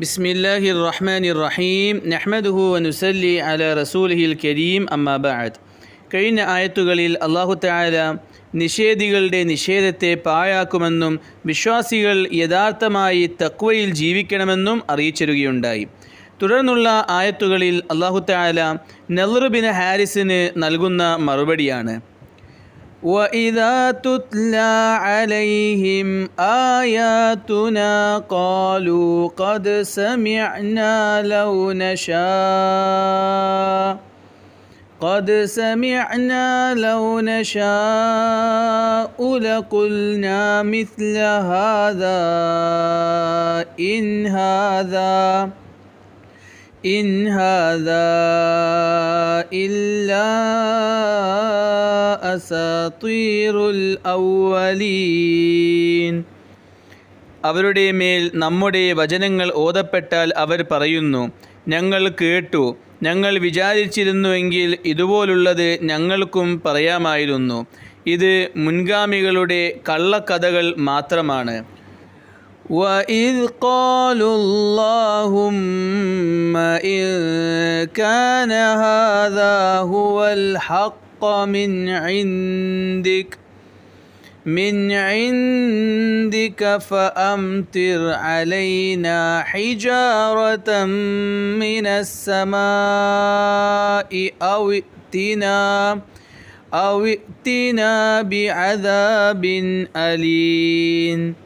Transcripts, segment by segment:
ബിസ്മില്ലാഹി റഹ്മാനി റഹീം നഹ്മദുഹു വനുസല്ലി അല റസൂൽഹിൽ കരീം. അമ്മാബാദ് കഴിഞ്ഞ ആയത്തുകളിൽ അള്ളാഹു താല നിഷേധികളുടെ നിഷേധത്തെ പാഴാക്കുമെന്നും വിശ്വാസികൾ യഥാർത്ഥമായി തക്വയിൽ ജീവിക്കണമെന്നും അറിയിച്ചിരുകയുണ്ടായി തുടർന്നുള്ള ആയത്തുകളിൽ അള്ളാഹു താല നെഹ്റുബിന് ഹാരിസിന് നൽകുന്ന മറുപടിയാണ്. وإذا تتلى عليهم آياتنا قالوا قد سمعنا لو نشاء قد سمعنا لو نشاء لقلنا مثل هذا إن هذا إن هذا إلا أساطير الأولين അവരുടെ മേൽ നമ്മുടെ വചനങ്ങൾ ഓതപ്പെട്ടാൽ അവർ പറയുന്നു ഞങ്ങൾ കേട്ടു ഞങ്ങൾ വിചാരിച്ചിരുന്നുവെങ്കിൽ ഇതുപോലുള്ളത് ഞങ്ങൾക്കും പറയാമായിരുന്നു ഇത് മുൻഗാമികളുടെ കള്ളക്കഥകൾ മാത്രമാണ് وإذ قالوا اللهم إن كان هذا هو الحق من عندك من عندك فأمطر علينا حجارة من السماء أو ائتنا أو ائتنا بعذاب أليم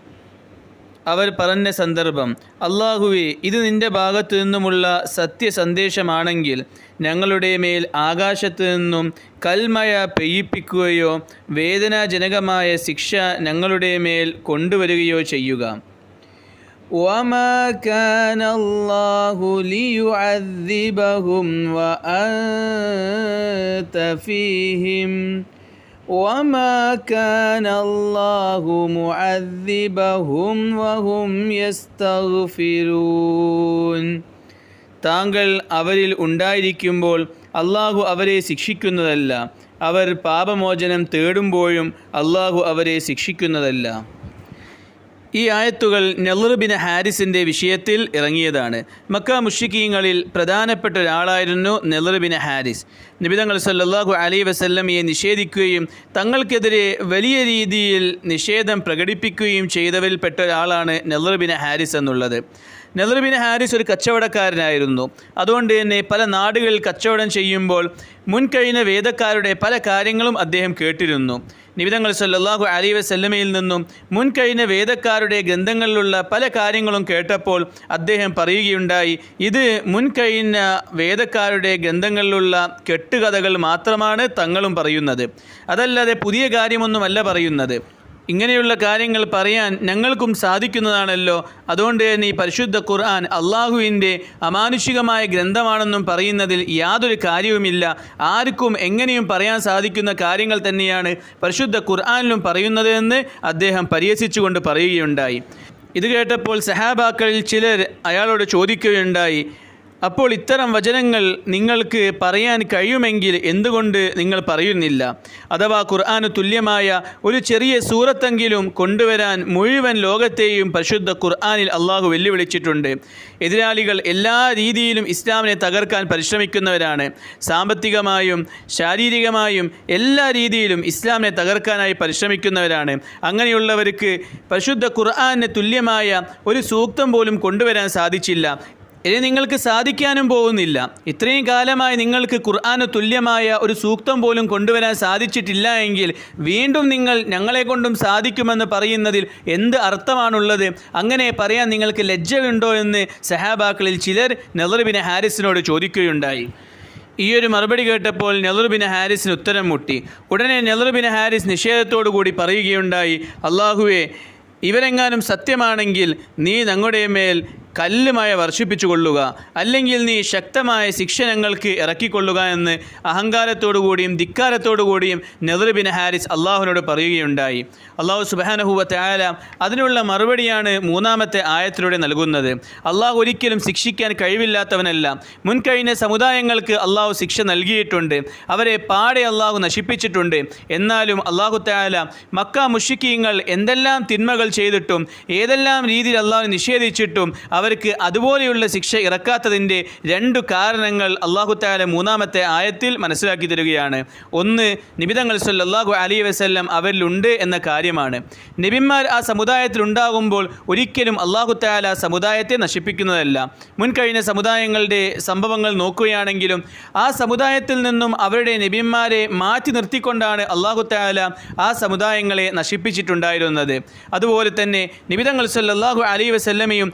അവർ പറഞ്ഞ സന്ദർഭം അള്ളാഹുവെ ഇത് നിന്റെ ഭാഗത്തു നിന്നുമുള്ള സത്യസന്ദേശമാണെങ്കിൽ ഞങ്ങളുടെ മേൽ ആകാശത്തു നിന്നും കൽമഴ പെയ്യിപ്പിക്കുകയോ വേദനാജനകമായ ശിക്ഷ ഞങ്ങളുടെ മേൽ കൊണ്ടുവരികയോ ചെയ്യുക وما كان الله ليعذبهم وأنت فيهم وما كان الله معذبهم وهم يستغفرون താങ്കൾ അവരിൽ ഉണ്ടായിരിക്കുമ്പോൾ അള്ളാഹു അവരെ ശിക്ഷിക്കുന്നതല്ല അവർ പാപമോചനം തേടുമ്പോഴും അള്ളാഹു അവരെ ശിക്ഷിക്കുന്നതല്ല ഈ ആയത്തുകൾ നെഹ്റുബിൻ ഹാരിസിൻ്റെ വിഷയത്തിൽ ഇറങ്ങിയതാണ് മക്ക മുഷിക്കീങ്ങളിൽ പ്രധാനപ്പെട്ട ഒരാളായിരുന്നു നെഹ്റുബിൻ ഹാരിസ് നിബിതങ്ങൾ സല്ലാഹു അലൈ വസല്ലമയെ നിഷേധിക്കുകയും തങ്ങൾക്കെതിരെ വലിയ രീതിയിൽ നിഷേധം പ്രകടിപ്പിക്കുകയും ചെയ്തവരിൽപ്പെട്ട ഒരാളാണ് നെഹ്റുബിൻ ഹാരിസ് എന്നുള്ളത്. നെഹ്റുബിൻ ഹാരിസ് ഒരു കച്ചവടക്കാരനായിരുന്നു. അതുകൊണ്ട് തന്നെ പല നാടുകളിൽ കച്ചവടം ചെയ്യുമ്പോൾ മുൻകഴിഞ്ഞ വേദക്കാരുടെ പല കാര്യങ്ങളും അദ്ദേഹം കേട്ടിരുന്നു. നിബിതങ്ങൾ സല്ലാഹു അലി വസല്ലമയിൽ നിന്നും മുൻകഴിഞ്ഞ വേദക്കാരുടെ ഗ്രന്ഥങ്ങളിലുള്ള പല കാര്യങ്ങളും കേട്ടപ്പോൾ അദ്ദേഹം പറയുകയുണ്ടായി ഇത് മുൻകഴിഞ്ഞ വേദക്കാരുടെ ഗ്രന്ഥങ്ങളിലുള്ള കെട്ടുകഥകൾ മാത്രമാണ് തങ്ങളും പറയുന്നത്. അതല്ലാതെ പുതിയ കാര്യമൊന്നുമല്ല പറയുന്നത്. ഇങ്ങനെയുള്ള കാര്യങ്ങൾ പറയാൻ ഞങ്ങൾക്കും സാധിക്കുന്നതാണല്ലോ. അതുകൊണ്ട് തന്നെ ഈ പരിശുദ്ധ ഖുർആൻ അള്ളാഹുവിന്റെ അമാനുഷികമായ ഗ്രന്ഥമാണെന്നും പറയുന്നതിൽ യാതൊരു കാര്യവുമില്ല. ആർക്കും എങ്ങനെയും പറയാൻ സാധിക്കുന്ന കാര്യങ്ങൾ തന്നെയാണ് പരിശുദ്ധ ഖുർആാനിലും പറയുന്നത് എന്ന് അദ്ദേഹം പരിഹസിച്ചുകൊണ്ട് പറയുകയുണ്ടായി. ഇത് കേട്ടപ്പോൾ സഹാബാക്കളിൽ ചിലർ അയാളോട് ചോദിക്കുകയുണ്ടായി അപ്പോൾ ഇത്തരം വചനങ്ങൾ നിങ്ങൾക്ക് പറയാൻ കഴിയുമെങ്കിൽ എന്തുകൊണ്ട് നിങ്ങൾ പറയുന്നില്ല? അഥവാ ഖുർആന് തുല്യമായ ഒരു ചെറിയ സൂറത്തെങ്കിലും കൊണ്ടുവരാൻ മുഴുവൻ ലോകത്തെയും പരിശുദ്ധ ഖുർആനിൽ അള്ളാഹു വെല്ലുവിളിച്ചിട്ടുണ്ട്. എതിരാളികൾ എല്ലാ രീതിയിലും ഇസ്ലാമിനെ തകർക്കാൻ പരിശ്രമിക്കുന്നവരാണ്. സാമ്പത്തികമായും ശാരീരികമായും എല്ലാ രീതിയിലും ഇസ്ലാമിനെ തകർക്കാനായി പരിശ്രമിക്കുന്നവരാണ്. അങ്ങനെയുള്ളവർക്ക് പരിശുദ്ധ ഖുർആന് തുല്യമായ ഒരു സൂക്തം പോലും കൊണ്ടുവരാൻ സാധിച്ചില്ല. ഇനി നിങ്ങൾക്ക് സാധിക്കാനും പോകുന്നില്ല. ഇത്രയും കാലമായി നിങ്ങൾക്ക് ഖുർആാന് തുല്യമായ ഒരു സൂക്തം പോലും കൊണ്ടുവരാൻ സാധിച്ചിട്ടില്ല എങ്കിൽ വീണ്ടും നിങ്ങൾ ഞങ്ങളെ കൊണ്ടും സാധിക്കുമെന്ന് പറയുന്നതിൽ എന്ത് അർത്ഥമാണുള്ളത്? അങ്ങനെ പറയാൻ നിങ്ങൾക്ക് ലജ്ജയുണ്ടോ എന്ന് സഹാബാക്കളിൽ ചിലർ നെഹ്റുബിന് ഹാരിസിനോട് ചോദിക്കുകയുണ്ടായി. ഈ ഒരു മറുപടി കേട്ടപ്പോൾ നെഹ്റുബിന് ഹാരിസിന് ഉത്തരം മുട്ടി. ഉടനെ നെഹ്റുബിന് ഹാരിസ് നിഷേധത്തോടു കൂടി പറയുകയുണ്ടായി അള്ളാഹുവെ ഇവരെങ്ങാനും സത്യമാണെങ്കിൽ നീ ഞങ്ങളുടെ മേൽ കല്ലുമായ വർഷിപ്പിച്ചുകൊള്ളുക അല്ലെങ്കിൽ നീ ശക്തമായ ശിക്ഷ ഞങ്ങൾക്ക് ഇറക്കിക്കൊള്ളുക എന്ന് അഹങ്കാരത്തോടുകൂടിയും ധിക്കാരത്തോടുകൂടിയും നെഹ്റുബിൻ ഹാരിസ് അള്ളാഹുവിനോട് പറയുകയുണ്ടായി. അള്ളാഹു സുബാനഹുവത്തെ ആയാല അതിനുള്ള മറുപടിയാണ് മൂന്നാമത്തെ ആയത്തിലൂടെ നൽകുന്നത്. അള്ളാഹു ഒരിക്കലും ശിക്ഷിക്കാൻ കഴിവില്ലാത്തവനല്ല. മുൻകഴിഞ്ഞ സമുദായങ്ങൾക്ക് അള്ളാഹു ശിക്ഷ നൽകിയിട്ടുണ്ട്. അവരെ പാടെ അള്ളാഹു നശിപ്പിച്ചിട്ടുണ്ട്. എന്നാലും അള്ളാഹു താല മക്ക മുഷിക്കീങ്ങൾ എന്തെല്ലാം തിന്മകൾ ചെയ്തിട്ടും ഏതെല്ലാം രീതിയിൽ അള്ളാഹു നിഷേധിച്ചിട്ടും അവർ അവർക്ക് അതുപോലെയുള്ള ശിക്ഷ ഇറക്കാത്തതിന്റെ രണ്ടു കാരണങ്ങൾ അള്ളാഹു താല മൂന്നാമത്തെ ആയത്തിൽ മനസ്സിലാക്കി തരികയാണ്. ഒന്ന് നിബിതങ്ങൾ സല്ലാഹു അലി വസല്ലം അവരിലുണ്ട് എന്ന കാര്യമാണ്. നബിന്മാർ ആ സമുദായത്തിൽ ഉണ്ടാകുമ്പോൾ ഒരിക്കലും അള്ളാഹു താല സമുദായത്തെ നശിപ്പിക്കുന്നതല്ല. മുൻകഴിഞ്ഞ സമുദായങ്ങളുടെ സംഭവങ്ങൾ നോക്കുകയാണെങ്കിലും ആ സമുദായത്തിൽ നിന്നും അവരുടെ നബിന്മാരെ മാറ്റി നിർത്തിക്കൊണ്ടാണ് അള്ളാഹു താല ആ സമുദായങ്ങളെ നശിപ്പിച്ചിട്ടുണ്ടായിരുന്നത്. അതുപോലെ തന്നെ നിബിതങ്ങൾ സല്ലാഹു അലി വസ്ല്ലമയും വസല്ലമയും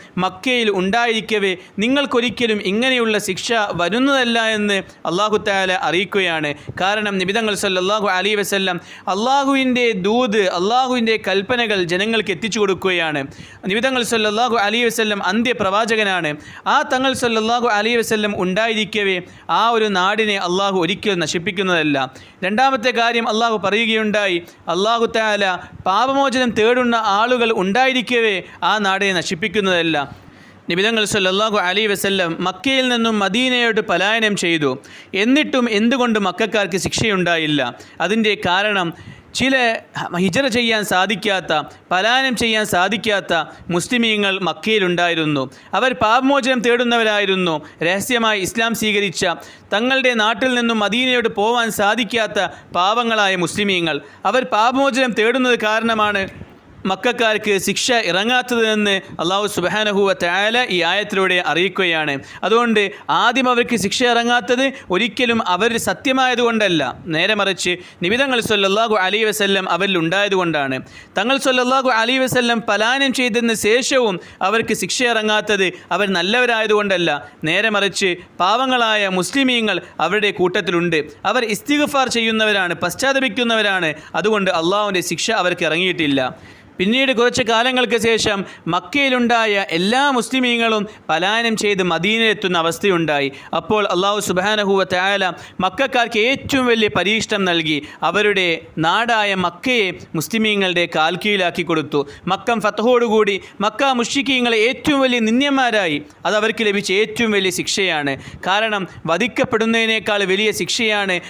മക്കയിൽ ഉണ്ടായിരിക്കവേ നിങ്ങൾക്കൊരിക്കലും ഇങ്ങനെയുള്ള ശിക്ഷ വരുന്നതല്ല എന്ന് അള്ളാഹു താല അറിയിക്കുകയാണ്. കാരണം നിബിതങ്ങൾ സല്ലല്ലാഹു അലി വസല്ലം അള്ളാഹുവിന്റെ ദൂത് അള്ളാഹുവിന്റെ കൽപ്പനകൾ ജനങ്ങൾക്ക് എത്തിച്ചു കൊടുക്കുകയാണ്. നിബിതങ്ങൾ സല്ലല്ലാഹു അലി വസല്ലം അന്ത്യപ്രവാചകനാണ്. ആ തങ്ങൾ സല്ലല്ലാഹു അലി വസ്ല്ലം ഉണ്ടായിരിക്കവേ ആ ഒരു നാടിനെ അള്ളാഹു ഒരിക്കലും നശിപ്പിക്കുന്നതല്ല. രണ്ടാമത്തെ കാര്യം അള്ളാഹു പറയുകയുണ്ടായി അള്ളാഹു താല പാപമോചനം തേടുന്ന ആളുകൾ ഉണ്ടായിരിക്കവേ ആ നാടിനെ നശിപ്പിക്കുന്നതല്ല. നിബിതങ്ങൾ സല്ലാഹു അലി വസല്ലം മക്കയിൽ നിന്നും മദീനയോട് പലായനം ചെയ്തു. എന്നിട്ടും എന്തുകൊണ്ട് മക്കാർക്ക് ശിക്ഷയുണ്ടായില്ല? അതിന്റെ കാരണം ചില ഹിജറ ചെയ്യാൻ സാധിക്കാത്ത പലായനം ചെയ്യാൻ സാധിക്കാത്ത മുസ്ലിമീങ്ങൾ മക്കയിലുണ്ടായിരുന്നു. അവർ പാപമോചനം തേടുന്നവരായിരുന്നു. രഹസ്യമായി ഇസ്ലാം സ്വീകരിച്ച തങ്ങളുടെ നാട്ടിൽ നിന്നും മദീനയോട് പോവാൻ സാധിക്കാത്ത പാവങ്ങളായ മുസ്ലിമീങ്ങൾ. അവർ പാപമോചനം തേടുന്നത് കാരണമാണ് മക്കാർക്ക് ശിക്ഷ ഇറങ്ങാത്തതെന്ന് അള്ളാഹു സുബാനഹുവ താല ഈ ആയത്തിലൂടെ അറിയിക്കുകയാണ്. അതുകൊണ്ട് ആദ്യം അവർക്ക് ശിക്ഷ ഇറങ്ങാത്തത് ഒരിക്കലും അവർ സത്യമായതുകൊണ്ടല്ല. നേരെ മറിച്ച് നിബിതങ്ങൾ സൊല്ലാഹു അലി വസ്ല്ലം അവരിൽ ഉണ്ടായതുകൊണ്ടാണ് തങ്ങൾ സൊല്ലാഹു അലി വസ്ല്ലം പലായനം ചെയ്തതിന് ശേഷവും അവർക്ക് ശിക്ഷ ഇറങ്ങാത്തത് അവർ നല്ലവരായതുകൊണ്ടല്ല. നേരെ മറിച്ച് പാവങ്ങളായ മുസ്ലിമീങ്ങൾ അവരുടെ കൂട്ടത്തിലുണ്ട്. അവർ ഇസ്തിഗഫാർ ചെയ്യുന്നവരാണ് പശ്ചാത്തപിക്കുന്നവരാണ്. അതുകൊണ്ട് അള്ളാഹുവിന്റെ ശിക്ഷ അവർക്ക് ഇറങ്ങിയിട്ടില്ല. പിന്നീട് കുറച്ച് കാലങ്ങൾക്ക് ശേഷം മക്കയിലുണ്ടായ എല്ലാ മുസ്ലിമീങ്ങളും പലായനം ചെയ്ത് മദീനയിലെത്തുന്ന അവസ്ഥയുണ്ടായി. അപ്പോൾ അള്ളാഹു സുബാനഹുവ തായാല മക്കാർക്ക് ഏറ്റവും വലിയ പരീക്ഷണം നൽകി. അവരുടെ നാടായ മക്കയെ മുസ്ലിമീങ്ങളുടെ കാൽക്കീഴിലാക്കി കൊടുത്തു. മക്കം ഫത്തഹോടുകൂടി മക്ക മുഷിക്കീങ്ങളെ ഏറ്റവും വലിയ നിന്ദ്യന്മാരായി. അത് അവർക്ക് ലഭിച്ച ഏറ്റവും വലിയ ശിക്ഷയാണ്. കാരണം വധിക്കപ്പെടുന്നതിനേക്കാൾ വലിയ ശിക്ഷയാണ്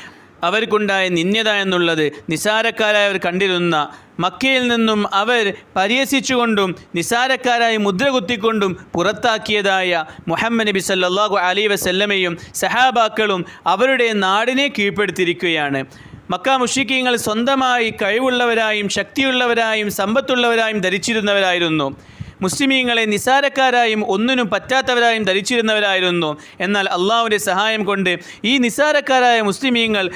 അവർക്കുണ്ടായ നിന്യത എന്നുള്ളത് നിസാരക്കാരായവർ കണ്ടിരുന്ന മക്കയിൽ നിന്നും അവർ പരിഹസിച്ചുകൊണ്ടും നിസാരക്കാരായി മുദ്ര കുത്തിക്കൊണ്ടും പുറത്താക്കിയതായ മുഹമ്മദ് നബി സല്ലാഹു അലി വസല്ലമയും സഹാബാക്കളും അവരുടെ നാടിനെ കീഴ്പ്പെടുത്തിയിരിക്കുകയാണ്. മക്ക മുഷിക്കീങ്ങൾ സ്വന്തമായി കഴിവുള്ളവരായും ശക്തിയുള്ളവരായും സമ്പത്തുള്ളവരായും ധരിച്ചിരുന്നവരായിരുന്നു. മുസ്ലിമീങ്ങളെ നിസാരക്കാരായും ഒന്നിനും പറ്റാത്തവരായും ധരിച്ചിരുന്നവരായിരുന്നു. എന്നാൽ അള്ളാഹുവിന്റെ സഹായം കൊണ്ട് ഈ നിസാരക്കാരായ മുസ്ലിമീങ്ങൾ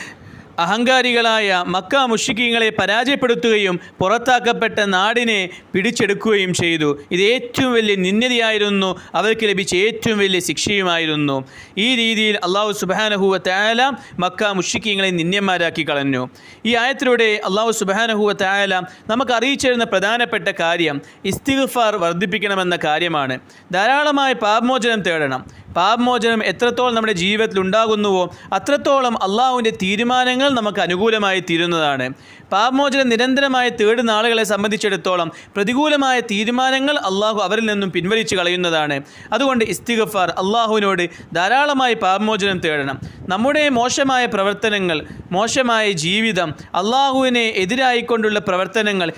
അഹങ്കാരികളായ മക്ക മുഷിക്കീങ്ങളെ പരാജയപ്പെടുത്തുകയും പുറത്താക്കപ്പെട്ട നാടിനെ പിടിച്ചെടുക്കുകയും ചെയ്തു. ഇത് ഏറ്റവും വലിയ നിന്ദതയായിരുന്നു അവർക്ക് ലഭിച്ച ഏറ്റവും വലിയ ശിക്ഷയുമായിരുന്നു. ഈ രീതിയിൽ അള്ളാഹു സുബാനഹുവ തായാല മക്ക മുഷിക്കീങ്ങളെ നിന്യന്മാരാക്കി കളഞ്ഞു. ഈ ആയത്തിലൂടെ അള്ളാഹു സുബാനഹുവ തായാല നമുക്ക് അറിയിച്ചിരുന്ന പ്രധാനപ്പെട്ട കാര്യം ഇസ്തിഗ്ഫാർ വർദ്ധിപ്പിക്കണമെന്ന കാര്യമാണ്. ധാരാളമായി പാപമോചനം തേടണം. പാപമോചനം എത്രത്തോളം നമ്മുടെ ജീവിതത്തിൽ ഉണ്ടാകുന്നുവോ അത്രത്തോളം അള്ളാഹുവിന്റെ തീരുമാനങ്ങൾ നമുക്ക് അനുകൂലമായി തീരുന്നതാണ്. പാപമോചനം നിരന്തരമായി തേടുന്ന ആളുകളെ സംബന്ധിച്ചിടത്തോളം പ്രതികൂലമായ തീരുമാനങ്ങൾ അള്ളാഹു അവരിൽ നിന്നും പിൻവലിച്ച് കളയുന്നതാണ്. അതുകൊണ്ട് ഇസ്തിഗഫാർ അള്ളാഹുവിനോട് ധാരാളമായി പാപമോചനം തേടണം. നമ്മുടെ മോശമായ പ്രവർത്തനങ്ങൾ മോശമായ ജീവിതം അള്ളാഹുവിനെ എതിരായിക്കൊണ്ടുള്ള പ്രവർത്തനങ്ങൾ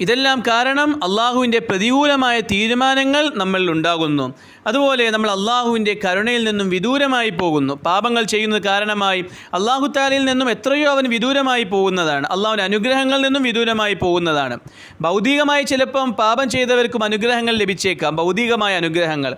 ഇതെല്ലാം കാരണം അള്ളാഹുവിന്റെ പ്രതികൂലമായ തീരുമാനങ്ങൾ നമ്മളിൽ ഉണ്ടാകുന്നു. അതുപോലെ നമ്മൾ അള്ളാഹുവിന്റെ കരുണയിൽ നിന്നും വിദൂരമായി പോകുന്നു. പാപങ്ങൾ ചെയ്യുന്നത് കാരണമായി അള്ളാഹു താലയിൽ നിന്നും എത്രയോ അവൻ വിദൂരമായി പോകുന്നതാണ്. അള്ളാഹുവിന്റെ അനുഗ്രഹങ്ങളിൽ നിന്നും വിദൂരമായി പോകുന്നതാണ്. ഭൗതികമായി ചിലപ്പം പാപം ചെയ്തവർക്കും അനുഗ്രഹങ്ങൾ ലഭിച്ചേക്കാം. ഭൗതികമായ അനുഗ്രഹങ്ങൾ.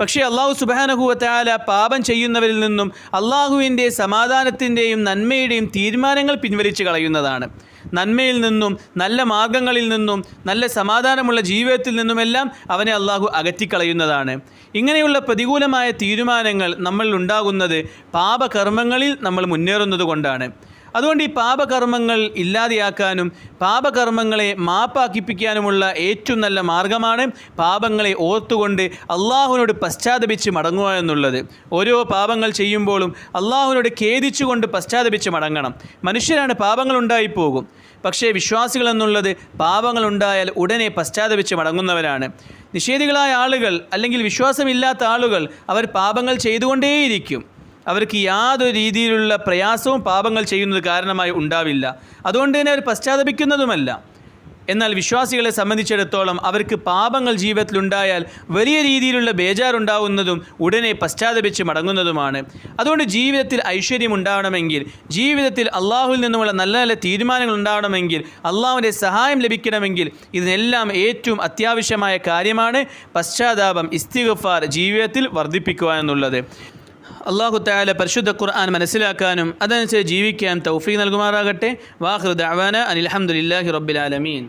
പക്ഷേ അള്ളാഹു സുബാനഹുവത്താല പാപം ചെയ്യുന്നവരിൽ നിന്നും അള്ളാഹുവിന്റെ സമാധാനത്തിന്റെയും നന്മയുടെയും തീരുമാനങ്ങൾ പിൻവലിച്ച് കളയുന്നതാണ്. നന്മയിൽ നിന്നും നല്ല മാർഗങ്ങളിൽ നിന്നും നല്ല സമാധാനമുള്ള ജീവിതത്തിൽ നിന്നുമെല്ലാം അവനെ അള്ളാഹു അകറ്റിക്കളയുന്നതാണ്. ഇങ്ങനെയുള്ള പ്രതികൂലമായ തീരുമാനങ്ങൾ നമ്മളിൽ ഉണ്ടാകുന്നത് പാപകർമ്മങ്ങളിൽ നമ്മൾ മുന്നേറുന്നത് കൊണ്ടാണ്. അതുകൊണ്ട് ഈ പാപകർമ്മങ്ങൾ ഇല്ലാതെയാക്കാനും പാപകർമ്മങ്ങളെ മാപ്പാക്കിപ്പിക്കാനുമുള്ള ഏറ്റവും നല്ല മാർഗമാണ് പാപങ്ങളെ ഓർത്തുകൊണ്ട് അള്ളാഹുവിനോട് പശ്ചാത്തപിച്ച് മടങ്ങുക എന്നുള്ളത്. ഓരോ പാപങ്ങൾ ചെയ്യുമ്പോഴും അള്ളാഹുവിനോട് ഖേദിച്ചുകൊണ്ട് പശ്ചാത്തപിച്ച് മടങ്ങണം. മനുഷ്യരാണ് പാപങ്ങൾ ഉണ്ടായിപ്പോകും പക്ഷേ വിശ്വാസികൾ എന്നുള്ളത് പാപങ്ങൾ ഉണ്ടായാൽ ഉടനെ പശ്ചാത്തപിച്ച് മടങ്ങുന്നവരാണ്. നിഷേധികളായ ആളുകൾ അല്ലെങ്കിൽ വിശ്വാസമില്ലാത്ത ആളുകൾ അവർ പാപങ്ങൾ ചെയ്തുകൊണ്ടേയിരിക്കും. അവർക്ക് യാതൊരു രീതിയിലുള്ള പ്രയാസവും പാപങ്ങൾ ചെയ്യുന്നത് കാരണമായി ഉണ്ടാവില്ല. അതുകൊണ്ട് തന്നെ അവർ പശ്ചാത്തപിക്കുന്നതുമല്ല. എന്നാൽ വിശ്വാസികളെ സംബന്ധിച്ചിടത്തോളം അവർക്ക് പാപങ്ങൾ ജീവിതത്തിലുണ്ടായാൽ വലിയ രീതിയിലുള്ള ബേജാറുണ്ടാവുന്നതും ഉടനെ പശ്ചാത്തപിച്ച് മടങ്ങുന്നതുമാണ്. അതുകൊണ്ട് ജീവിതത്തിൽ ഐശ്വര്യം ഉണ്ടാവണമെങ്കിൽ ജീവിതത്തിൽ അള്ളാഹുവിൽ നിന്നുമുള്ള നല്ല നല്ല തീരുമാനങ്ങൾ ഉണ്ടാവണമെങ്കിൽ അള്ളാഹുവിന്റെ സഹായം ലഭിക്കണമെങ്കിൽ ഇതിനെല്ലാം ഏറ്റവും അത്യാവശ്യമായ കാര്യമാണ് പശ്ചാത്താപം ഇസ്തിഗഫാർ ജീവിതത്തിൽ വർദ്ധിപ്പിക്കുക എന്നുള്ളത്. അള്ളാഹു താല പരിശുദ്ധ ഖുർആൻ മനസ്സിലാക്കാനും അതനുസരിച്ച് ജീവിക്കാൻ തൗഫീഖ് നൽകുമാറാകട്ടെ. വാഹൃദ് അവാന അനിൽഹമുല്ലാഹി റബ്ബിലാലമീൻ